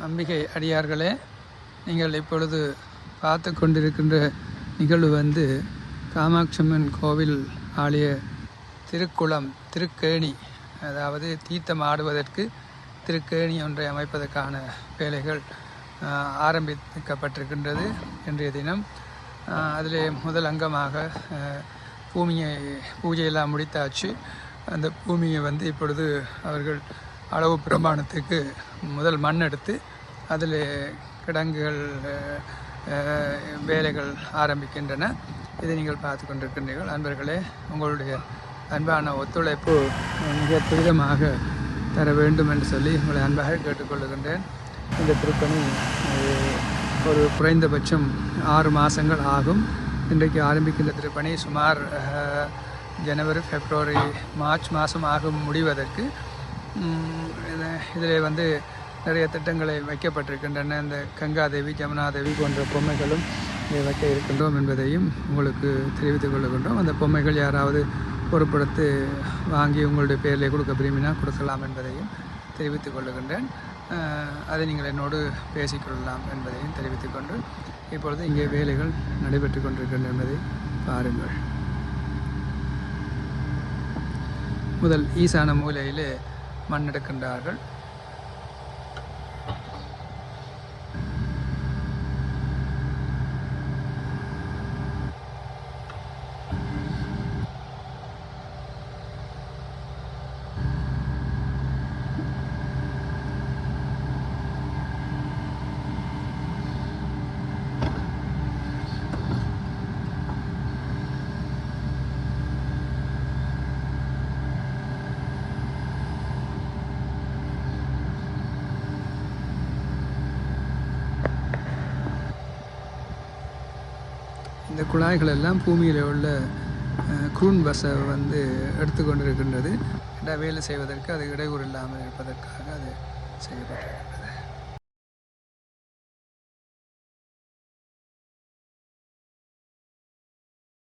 அம்பிகை அடியார்களே நீங்கள் இப்பொழுது பார்த்து கொண்டிருக்கின்ற நிகழ்வு வந்து காமாட்சம்மன் கோவில் ஆலய திருக்குளம் திருக்கேணி அதாவது தீர்த்தம் ஆடுவதற்கு திருக்கேணி ஒன்றை அமைப்பதற்கான வேலைகள் ஆரம்பிக்கப்பட்டிருக்கின்றது இன்றைய தினம். அதில் முதல் அங்கமாக பூமியை பூஜையெல்லாம் முடித்தாச்சு. அந்த பூமியை வந்து இப்பொழுது அவர்கள் அளவு பிரமாணத்துக்கு முதல் மண் எடுத்து அதில் கிடங்குகள் வேலைகள் ஆரம்பிக்கின்றன. இதை நீங்கள் பார்த்து கொண்டிருக்கின்றீர்கள். அன்பர்களே உங்களுடைய அன்பான ஒத்துழைப்பு மிக துரிதமாக தர வேண்டும் என்று சொல்லி உங்களை அன்பாக கேட்டுக்கொள்ளுகின்றேன். இந்த திருப்பணி ஒரு குறைந்தபட்சம் ஆறு மாதங்கள் ஆகும். இன்றைக்கு ஆரம்பிக்கின்ற திருப்பணி சுமார் ஜனவரி பிப்ரவரி மார்ச் மாதம் ஆகும் முடிவதற்கு. இதில் வந்து நிறைய திட்டங்களை வைக்கப்பட்டிருக்கின்றன. இந்த கங்காதேவி ஜமுனாதேவி போன்ற பொம்மைகளும் இங்கே வைக்க இருக்கின்றோம் என்பதையும் உங்களுக்கு தெரிவித்துக் கொள்கின்றோம். அந்த பொம்மைகள் யாராவது பொறுப்படுத்து வாங்கி உங்களுடைய பேரில் கொடுக்க விரும்பினால் கொடுக்கலாம் என்பதையும் தெரிவித்துக் கொள்ளுகின்றேன் அதை நீங்கள் என்னோடு பேசிக்கொள்ளலாம் என்பதையும் தெரிவித்துக்கொண்டு இப்பொழுது இங்கே வேலைகள் நடைபெற்று கொண்டிருக்கின்றன என்பதை பாருங்கள். முதல் ஈசான மூலையிலே மண் இந்த குழாய்கள் எல்லாம் பூமியில் உள்ள அஹ், கூன் பஸ்ஸை வந்து எடுத்துக்கொண்டிருக்கின்றது இருக்கின்றது வேலை செய்வதற்கு அது இடையூறு இல்லாமல் இருப்பதற்காக அது செய்யப்பட்டது